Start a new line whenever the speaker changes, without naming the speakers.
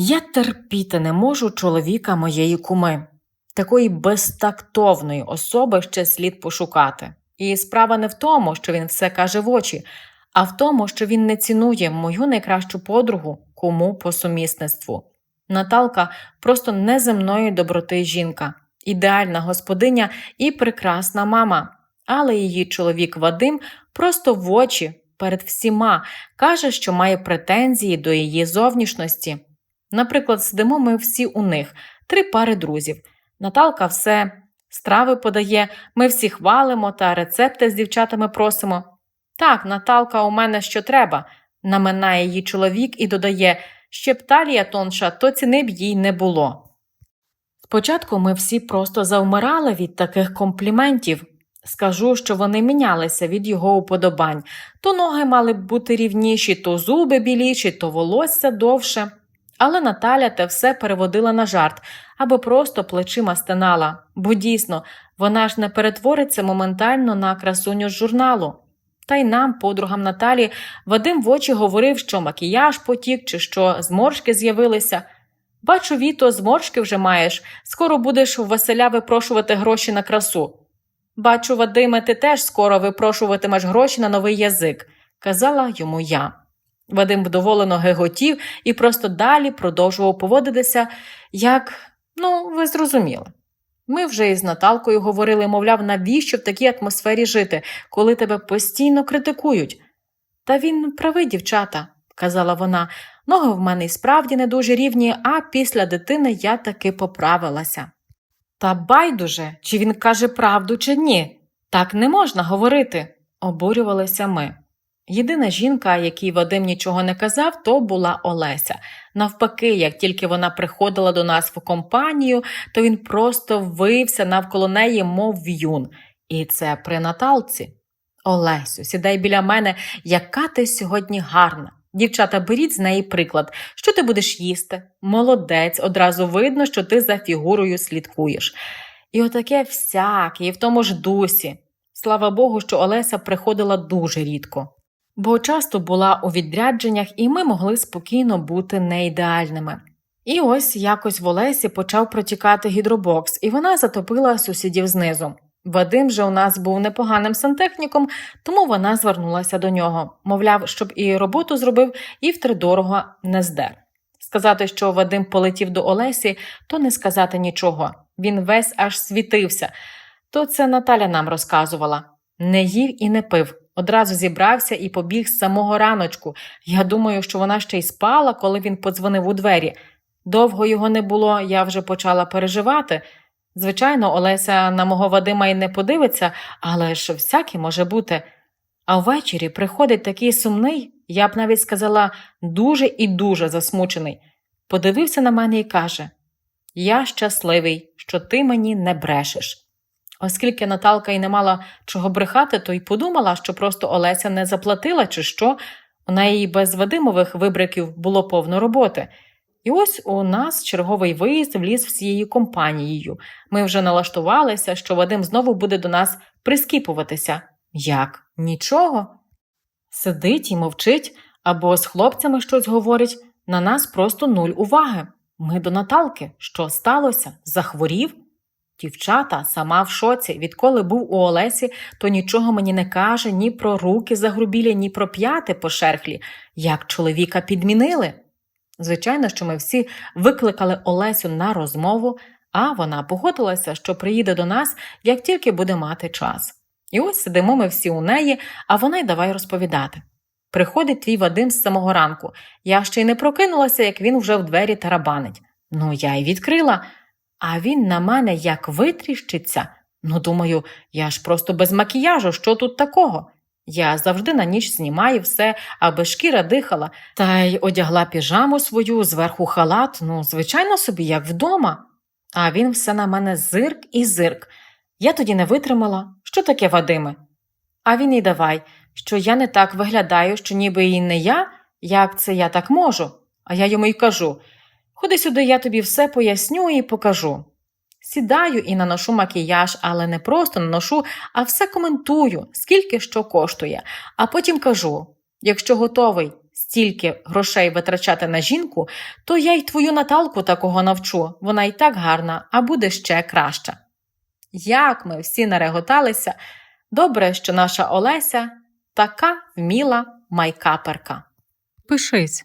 Я терпіти не можу чоловіка моєї куми. Такої безтактовної особи ще слід пошукати. І справа не в тому, що він все каже в очі, а в тому, що він не цінує мою найкращу подругу, куму по сумісництву. Наталка просто неземної доброти жінка, ідеальна господиня і прекрасна мама. Але її чоловік Вадим просто в очі перед всіма каже, що має претензії до її зовнішності. Наприклад, сидимо ми всі у них, три пари друзів. Наталка все страви подає, ми всі хвалимо та рецепти з дівчатами просимо. Так, Наталка у мене що треба, наминає її чоловік і додає, ще б талія тонша, то ціни б їй не було. Спочатку ми всі просто завмирали від таких компліментів. Скажу, що вони мінялися від його уподобань. То ноги мали б бути рівніші, то зуби біліші, то волосся довше. Але Наталя те все переводила на жарт або просто плечима стенала, бо дійсно вона ж не перетвориться моментально на красуню з журналу. Та й нам, подругам Наталі, Вадим в очі говорив, що макіяж потік чи що зморшки з'явилися. Бачу, Віто, зморшки вже маєш, скоро будеш у Василя випрошувати гроші на красу. Бачу, Вадиме, ти теж скоро випрошуватимеш гроші на новий язик, казала йому я. Вадим вдоволено геготів і просто далі продовжував поводитися, як, ну, ви зрозуміли. Ми вже із Наталкою говорили, мовляв, навіщо в такій атмосфері жити, коли тебе постійно критикують. Та він правий, дівчата, казала вона. Ноги в мене й справді не дуже рівні, а після дитини я таки поправилася. Та байдуже, чи він каже правду, чи ні. Так не можна говорити, обурювалися ми. Єдина жінка, якій Вадим нічого не казав, то була Олеся. Навпаки, як тільки вона приходила до нас в компанію, то він просто вився навколо неї, мов в'юн. І це при Наталці. Олесю, сідай біля мене, яка ти сьогодні гарна. Дівчата, беріть з неї приклад, що ти будеш їсти. Молодець, одразу видно, що ти за фігурою слідкуєш. І отаке всяке, і в тому ж дусі. Слава Богу, що Олеся приходила дуже рідко бо часто була у відрядженнях, і ми могли спокійно бути неідеальними. І ось якось в Олесі почав протікати гідробокс, і вона затопила сусідів знизу. Вадим же у нас був непоганим сантехніком, тому вона звернулася до нього, мовляв, щоб і роботу зробив, і втридорого не здер. Сказати, що Вадим полетів до Олесі, то не сказати нічого. Він весь аж світився. То це Наталя нам розказувала не їв і не пив. Одразу зібрався і побіг з самого раночку. Я думаю, що вона ще й спала, коли він подзвонив у двері. Довго його не було, я вже почала переживати. Звичайно, Олеся на мого Вадима й не подивиться, але ж всяке може бути. А ввечері приходить такий сумний, я б навіть сказала, дуже і дуже засмучений. Подивився на мене і каже: Я щасливий, що ти мені не брешеш. Оскільки Наталка й не мала чого брехати, то й подумала, що просто Олеся не заплатила, чи що, у неї без Вадимових вибриків було повно роботи. І ось у нас черговий виїзд в ліс всією компанією. Ми вже налаштувалися, що Вадим знову буде до нас прискіпуватися. Як? Нічого. Сидить і мовчить, або з хлопцями щось говорить, на нас просто нуль уваги. Ми до Наталки. Що сталося? Захворів? Дівчата сама в шоці, відколи був у Олесі, то нічого мені не каже ні про руки загрубілі, ні про п'яти пошерхлі, як чоловіка підмінили. Звичайно, що ми всі викликали Олесю на розмову, а вона погодилася, що приїде до нас, як тільки буде мати час. І ось сидимо ми всі у неї, а вона й давай розповідати. Приходить твій Вадим з самого ранку. Я ще й не прокинулася, як він вже в двері тарабанить. Ну, я й відкрила. А він на мене як витріщиться. Ну, думаю, я ж просто без макіяжу, що тут такого? Я завжди на ніч знімаю все, аби шкіра дихала, та й одягла піжаму свою, зверху халат, ну, звичайно собі, як вдома. А він все на мене зирк і зирк. Я тоді не витримала. Що таке, Вадиме? А він і давай, що я не так виглядаю, що ніби і не я, як це я так можу. А я йому й кажу Ходи сюди, я тобі все поясню і покажу. Сідаю і наношу макіяж, але не просто наношу, а все коментую, скільки що коштує, а потім кажу: якщо готовий, стільки грошей витрачати на жінку, то я й твою Наталку такого навчу. Вона й так гарна, а буде ще краща. Як ми всі нареготалися, добре, що наша Олеся така вміла майкаперка. Пишись,